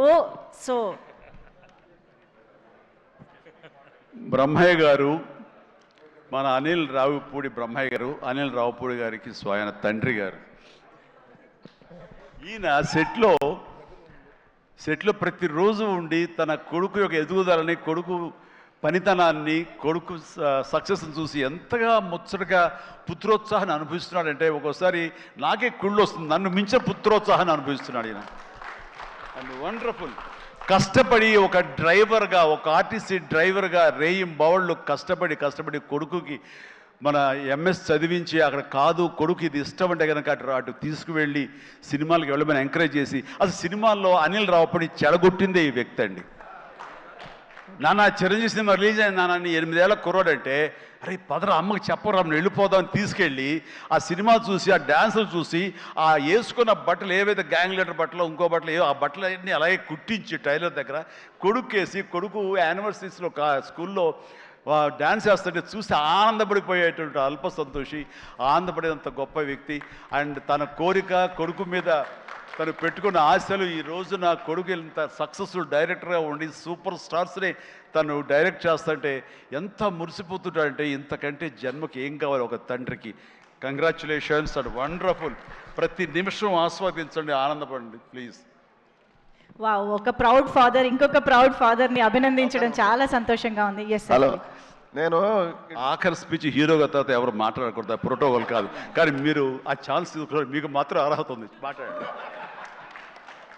ఓ so. Brahmaiah గారు మన అనిల్ రావుపూడి బ్రహ్మయ్య గారు అనిల్ రావుపూడి గారికి స్వయన తండ్రి గారు. ఈయన సెట్లో సెట్లో ప్రతిరోజు ఉండి తన కొడుకు యొక్క ఎదుగుదలని కొడుకు పనితనాన్ని కొడుకు సక్సెస్ని చూసి ఎంతగా ముచ్చటగా పుత్రోత్సాహాన్ని అనుభవిస్తున్నాడంటే ఒక్కోసారి నాకే కుళ్ళు వస్తుంది నన్ను మించిన పుత్రోత్సాహాన్ని అనుభవిస్తున్నాడు ఈయన. And wonderful. కష్టపడి ఒక డ్రైవర్గా ఒక ఆర్టీసీ డ్రైవర్గా రేయిం బౌళ్ళు కష్టపడి కష్టపడి కొడుకుకి మన ఎంఎస్ చదివించి అక్కడ కాదు కొడుకు ఇది ఇష్టం అంటే కనుక అటు అటు తీసుకువెళ్ళి సినిమాలకు వెళ్ళమని ఎంకరేజ్ చేసి అసలు సినిమాల్లో అనిల్ రావుపడి చెడగొట్టిందే ఈ వ్యక్తి అండి. నాన్న చిరంజీవి సినిమా రిలీజ్ అయింది నాన్న నీ ఎనిమిదేళ్ళ కుర్రాడంటే అరే పదరా అమ్మకి చెప్పరా మనం వెళ్ళిపోదాం అని తీసుకెళ్ళి ఆ సినిమా చూసి ఆ డ్యాన్సులు చూసి ఆ వేసుకున్న బట్టలు ఏవైతే గ్యాంగ్ లీడర్ బట్టలు ఇంకో బట్టలు ఏవో ఆ బట్టలు అన్నీ అలాగే కుట్టించి టైలర్ దగ్గర కొడుకేసి కొడుకు యానివర్సరీస్లో కా స్కూల్లో డ్యాన్స్ చేస్తుంటే చూసి ఆనందపడిపోయేటువంటి అల్ప సంతోషి ఆనందపడేంత గొప్ప వ్యక్తి. అండ్ తన కోరిక కొడుకు మీద తను పెట్టుకున్న ఆశలు ఈ రోజు నా కొడుకు ఇంత సక్సెస్ఫుల్ డైరెక్టర్గా ఉండి సూపర్ స్టార్స్ని తను డైరెక్ట్ చేస్తుంటే ఎంత మురిసిపోతుంటాడంటే ఇంతకంటే జన్మకి ఏం కావాలి ఒక తండ్రికి. కంగ్రాచులేషన్స్ అండ్ వండర్ఫుల్ ప్రతి నిమిషం ఆస్వాదించండి ఆనందపడండి ప్లీజ్ వా ఒక ప్రౌడ్ ఫాదర్ ఇంకొక ప్రౌడ్ ఫాదర్ని అభినందించడం చాలా సంతోషంగా ఉంది. ఎస్ హలో నేను ఆఖరి స్పీచ్ హీరోగా తర్వాత ఎవరు మాట్లాడకూడదు ప్రోటోకాల్ కాదు. కానీ మీరు ఆ ఛాన్స్ మీకు మాత్రం అర్హత ఉంది. మాట్లాడండి.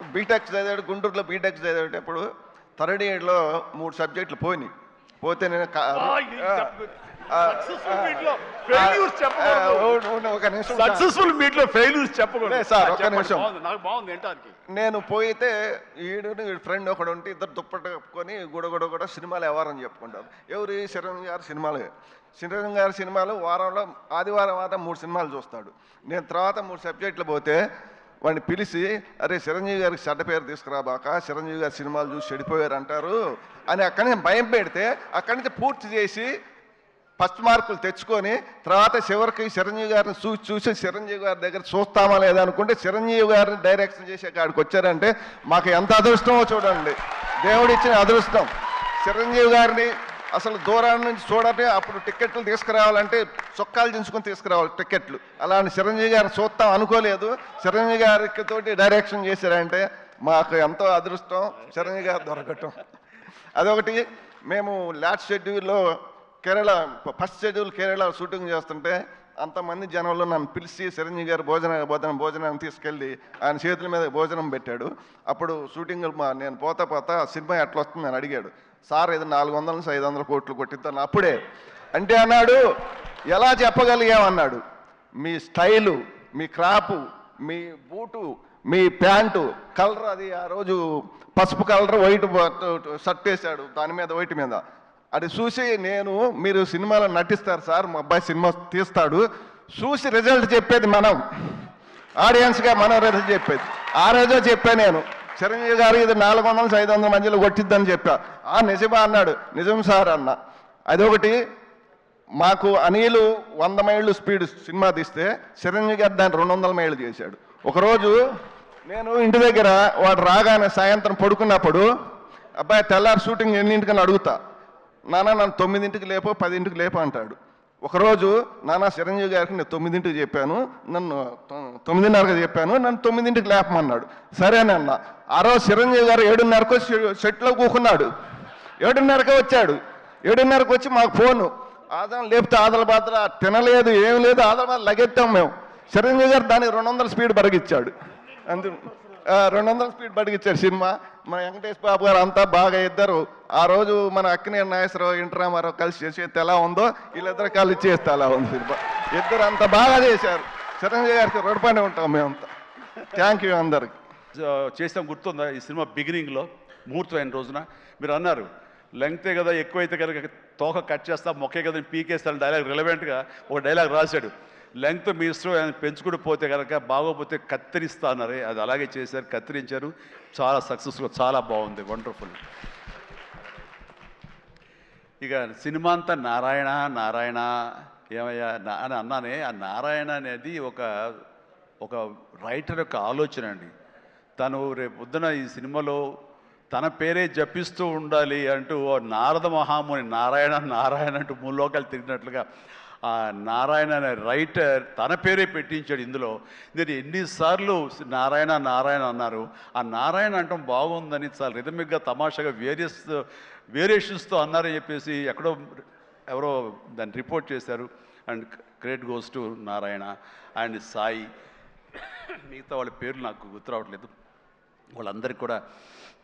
బీటెక్ చదివాడు గుంటూరులో బీటెక్ చదివేటప్పుడు థర్డ్ ఇయర్లో మూడు సబ్జెక్టులు పోయినాయి. పోతే నేను ఒక నిమిషం సార్. ఫెయిల్యూర్స్ చెప్పకూడదు చెప్పండి. నిమిషం. నాకు బాగుంది నేను పోయితే ఈడు వీడి ఫ్రెండ్ ఒకడు ఉంటే ఇద్దరు దుప్పట కప్పుకొని గుడగుడ కూడా సినిమాలు ఎవరని చెప్పుకుంటారు. ఎవరు? చిరంజీవి గారి సినిమాలు. చిరంజీవి గారి సినిమాలు వారంలో ఆదివారం వారం మూడు సినిమాలు చూస్తాడు. నేను తర్వాత మూడు సబ్జెక్టులు పోతే వాడిని పిలిచి అరే చిరంజీవి గారికి చెడ్డ పేరు తీసుకురాబాక చిరంజీవి గారి సినిమాలు చూసి చెడిపోయారు అంటారు అని అక్కడి నుంచి భయం పెడితే అక్కడి నుంచి పూర్తి చేసి ఫస్ట్ మార్కులు తెచ్చుకొని తర్వాత చివరికి చిరంజీవి గారిని చూసి చూసి చిరంజీవి గారి దగ్గర చూస్తామా లేదా అనుకుంటే చిరంజీవి గారిని డైరెక్షన్ చేసే కాడికి వచ్చారంటే మాకు ఎంత అదృష్టమో చూడండి. దేవుడిచ్చిన అదృష్టం. చిరంజీవి గారిని అసలు దూరాన్ని నుంచి చూడండి అప్పుడు టికెట్లు తీసుకురావాలంటే చొక్కాలు దించుకొని తీసుకురావాలి టికెట్లు అలాంటి చిరంజీవి గారు చూస్తాం అనుకోలేదు. చిరంజీవి గారికి తోటి డైరెక్షన్ చేశారంటే మాకు ఎంతో అదృష్టం చిరంజీవి గారు దొరకటం. అదొకటి. మేము లాస్ట్ షెడ్యూల్లో Kerala first schedule Kerala shooting చేస్తుంటే అంతమంది జనంలో నన్ను పిలిచి చిరంజీవి గారు భోజన భోజనం భోజనం తీసుకెళ్ళి ఆయన చేతుల మీద భోజనం పెట్టాడు. అప్పుడు షూటింగ్ మా నేను పోతా పోతా సినిమా ఎట్లా వస్తుంది అని అడిగాడు. సార్ ఇది నాలుగు వందల నుంచి ఐదు వందల కోట్లు కొట్టిద్దాను అప్పుడే. అంటే అన్నాడు ఎలా చెప్పగలిగామన్నాడు మీ స్టైలు మీ క్రాపు మీ బూటు మీ ప్యాంటు కలర్ అది ఆ రోజు పసుపు కలర్ వైట్ షర్ట్ వేసాడు దాని మీద వైట్ మీద. అది చూసి నేను మీరు సినిమాలో నటిస్తారు సార్ మా అబ్బాయి సినిమా తీస్తాడు చూసి రిజల్ట్ చెప్పేది మనం. ఆడియన్స్గా మనం రిజల్ట్ చెప్పేది. ఆ రోజే చెప్పాను నేను. చిరంజీవి గారు ఇది నాలుగు వందల ఐదు వందల మధ్యలో కొట్టిద్దని చెప్పా. ఆ నిజమా అన్నాడు. నిజం సార్ అన్న. అదొకటి మాకు అనిలు వంద మైళ్ళు స్పీడ్ సినిమా తీస్తే చిరంజీవి గారు దాన్ని రెండు వందల మైళ్ళు చేశాడు. ఒకరోజు నేను ఇంటి దగ్గర వాడు రాగానే సాయంత్రం పడుకున్నప్పుడు అబ్బాయి తెల్లారి షూటింగ్ ఎన్నింటికని అడుగుతా. నాన్న నన్ను తొమ్మిదింటికి లేపో పదింటికి లేపో అంటాడు. ఒకరోజు నాన్న చిరంజీవి గారికి నేను తొమ్మిదింటికి చెప్పాను నన్ను తొమ్మిదిన్నరకు చెప్పాను నన్ను తొమ్మిదింటికి లేపమన్నాడు. సరేనన్న ఆ రోజు చిరంజీవి గారు ఏడున్నరకు షెట్లో కూకున్నాడు. ఏడున్నరకే వచ్చాడు. ఏడున్నరకు వచ్చి మాకు ఫోను. ఆదాం లేపితే ఆదల బాధల తినలేదు ఏం లేదు ఆదల బాధ లగెత్తాం మేము. చిరంజీవి గారు దానికి రెండు వందల స్పీడ్ బరిగిచ్చాడు. అందు రెండు వందల స్పీడ్ పడిగిచ్చారు సినిమా. మన వెంకటేష్ బాబు గారు అంతా బాగా ఇద్దరు ఆ రోజు మన అక్కినే నాగేశ్వరరావు ఇంటరామారావు కలిసి చేసేది ఎలా ఉందో వీళ్ళిద్దరు కలిసి చేస్తే అలా ఉంది సినిమా. ఇద్దరు అంత బాగా చేశారు. చిరంజీవి గారికి రొడపనే ఉంటాం మేమంతా. థ్యాంక్ యూ అందరికి. చేసాం గుర్తుందా? ఈ సినిమా బిగినింగ్లో ముహూర్తమైన రోజున మీరు అన్నారు లెంగ్తే కదా ఎక్కువైతే కనుక తోక కట్ చేస్తా మొక్కే కదా పీకేస్తాను డైలాగ్ రిలవెంట్గా ఒక డైలాగ్ రాశాడు. లెంగ్త్ మీస్ట్రో ఆయన పెంచుకుంటూ పోతే కనుక బాగోపోతే కత్తిరిస్తా అది అలాగే చేశారు కత్తిరించారు. చాలా సక్సెస్ఫుల్ చాలా బాగుంది వండర్ఫుల్ ఇక సినిమా అంతా నారాయణ నారాయణ ఏమయ్యా నా అని అన్నానే ఆ నారాయణ అనేది ఒక ఒక రైటర్ యొక్క ఆలోచన అండి. తను రేపు పొద్దున ఈ సినిమాలో తన పేరే జపిస్తూ ఉండాలి అంటూ ఓ నారద మహాముని నారాయణ నారాయణ అంటూ మూలోకాలు తిరిగినట్లుగా ఆ నారాయణ అనే రైటర్ తన పేరే పెట్టించాడు ఇందులో. నేను ఎన్నిసార్లు నారాయణ నారాయణ అన్నారు. ఆ నారాయణ అంటాం బాగుందని చాలా రిథమిక్గా తమాషాగా వేరియస్ వేరియేషన్స్తో అన్నారని చెప్పేసి ఎక్కడో ఎవరో దాన్ని రిపోర్ట్ చేశారు. And great goes to Narayana. And Sai మిగతా వాళ్ళ పేర్లు నాకు గుర్తు రావట్లేదు. వాళ్ళందరికీ కూడా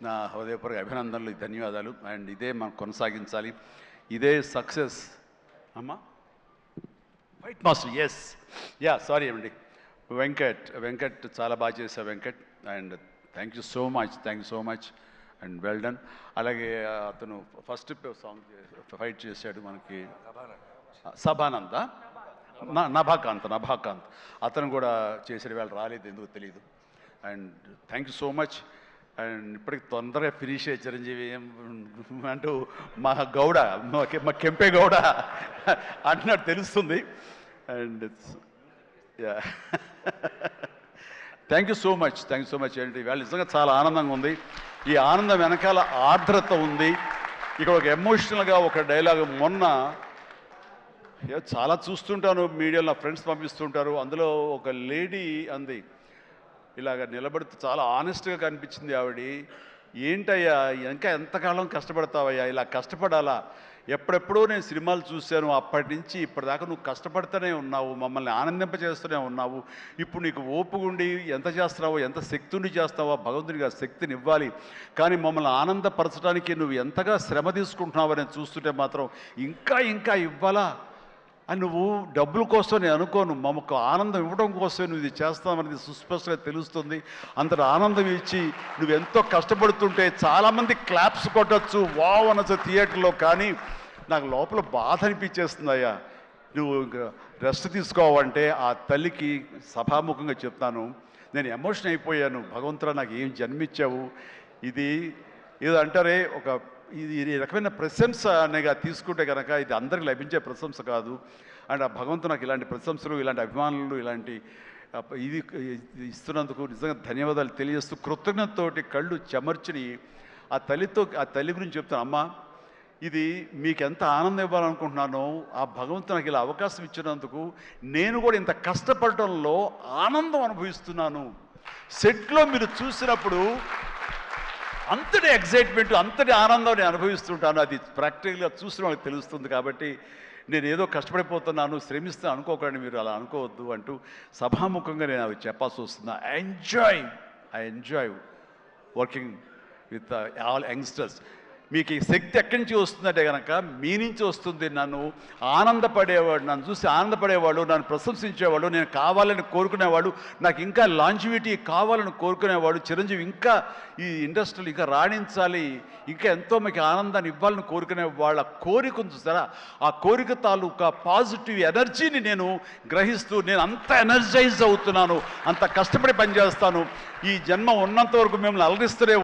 నా హృదయపూర్వక అభినందనలు ధన్యవాదాలు. అండ్ ఇదే మనం కొనసాగించాలి. ఇదే సక్సెస్ అమ్మా. White master yes yeah sorry అండి వెంకట్ వెంకట్ చాలా బాగా చేశావు Venkat and thank you so much thank you so much and well done అలాగే అతను ఫస్ట్ సాంగ్ ఫైట్ చేశాడు మనకి. సభానంద నభాకాంత్ నభాకాంత్ అతను కూడా చేసాడు వేళ రాలేదు ఎందుకు తెలియదు and thank you so much and ఇప్పటికి తొందరగా ఫినిష్ అయ్యే చిరంజీవి ఏం అంటూ మా గౌడ మా కెంపే గౌడ అంటున్నట్టు తెలుస్తుంది. And yeah thank you so much thank you so much ఏంటి వాళ్ళు నిజంగా చాలా ఆనందంగా ఉంది. ఈ ఆనందం వెనకాల ఆర్ద్రత ఉంది. ఇక్కడ ఒక ఎమోషనల్గా ఒక డైలాగ్ మొన్న చాలా చూస్తుంటాను మీడియాలో నా ఫ్రెండ్స్ పంపిస్తుంటారు. అందులో ఒక లేడీ అంది. ఇలాగ నిలబడితే చాలా ఆనెస్ట్గా కనిపించింది ఆవిడ. ఏంటయ్యా ఇంకా ఎంతకాలం కష్టపడతావయ్యా? ఇలా కష్టపడాలా? ఎప్పుడెప్పుడో నేను సినిమాలు చూశాను. అప్పటి నుంచి ఇప్పటిదాకా నువ్వు కష్టపడుతూనే ఉన్నావు మమ్మల్ని ఆనందింపజేస్తూనే ఉన్నావు. ఇప్పుడు నీకు ఓపుగుండి ఎంత చేస్తున్నావో ఎంత శక్తిని చేస్తావో భగవంతునికి ఆ శక్తిని ఇవ్వాలి. కానీ మమ్మల్ని ఆనందపరచడానికి నువ్వు ఎంతగా శ్రమ తీసుకుంటున్నావని చూస్తుంటే మాత్రం ఇంకా ఇంకా ఇవ్వాలా? అని నువ్వు డబ్బుల కోసం నేను అనుకోను. మమ్మకు ఆనందం ఇవ్వడం కోసం నువ్వు ఇది చేస్తామనేది సుస్పష్టంగా తెలుస్తుంది. అంతటి ఆనందం ఇచ్చి నువ్వు ఎంతో కష్టపడుతుంటే చాలామంది క్లాప్స్ కొట్టచ్చు. వావ్ అనొచ్చు థియేటర్లో. కానీ నాకు లోపల బాధ అనిపించేస్తుంది అయ్యా. నువ్వు రెస్ట్ తీసుకోవాలంటే ఆ తల్లికి సభాముఖంగా చెప్తాను. నేను ఎమోషన్ అయిపోయాను. భగవంతుడా నాకు ఏం జన్మించావు ఇది ఏదో అంటారే ఒక ఇది ఈ రకమైన ప్రశంస అనేగా తీసుకుంటే కనుక ఇది అందరికి లభించే ప్రశంస కాదు. అండ్ ఆ భగవంతు నాకు ఇలాంటి ప్రశంసలు ఇలాంటి అభిమానులు ఇలాంటి ఇది ఇస్తున్నందుకు నిజంగా ధన్యవాదాలు తెలియజేస్తూ కృతజ్ఞతతోటి కళ్ళు చెమర్చిని ఆ తల్లితో ఆ తల్లి గురించి చెప్తాను అమ్మ ఇది మీకు ఎంత ఆనందం ఇవ్వాలనుకుంటున్నానో ఆ భగవంతు నాకు ఇలా అవకాశం ఇచ్చినందుకు నేను కూడా ఇంత కష్టపడటంలో ఆనందం అనుభవిస్తున్నాను. సెట్లో మీరు చూసినప్పుడు అంతటి ఎగ్జైట్మెంట్ అంతటి ఆనందం నేను అనుభవిస్తుంటాను. అది ప్రాక్టికల్గా చూసిన వాళ్ళకి తెలుస్తుంది కాబట్టి నేను ఏదో కష్టపడిపోతున్నాను శ్రమిస్తాను అనుకోకండి మీరు అలా అనుకోవద్దు అంటూ సభాముఖంగా నేను అవి చెప్పాల్సి వస్తుంది. I enjoy I enjoy working with all youngsters మీకు ఈ శక్తి ఎక్కడి నుంచి వస్తుందంటే కనుక మీ నుంచి వస్తుంది నన్ను. ఆనందపడేవాడు నన్ను చూసి ఆనందపడేవాడు నన్ను ప్రశంసించేవాడు నేను కావాలని కోరుకునేవాడు నాకు ఇంకా లాంజివిటీ కావాలని కోరుకునేవాడు చిరంజీవి ఇంకా ఈ ఇండస్ట్రీలు ఇంకా రాణించాలి ఇంకా ఎంతో మీకు ఆనందాన్ని ఇవ్వాలని కోరుకునే వాళ్ళ కోరిక ఉంది చూసారా? ఆ కోరిక తాలూకా పాజిటివ్ ఎనర్జీని నేను గ్రహిస్తూ నేను అంత ఎనర్జైజ్ అవుతున్నాను అంత కష్టపడి పనిచేస్తాను. ఈ జన్మ ఉన్నంత వరకు మిమ్మల్ని అలరిస్తూనే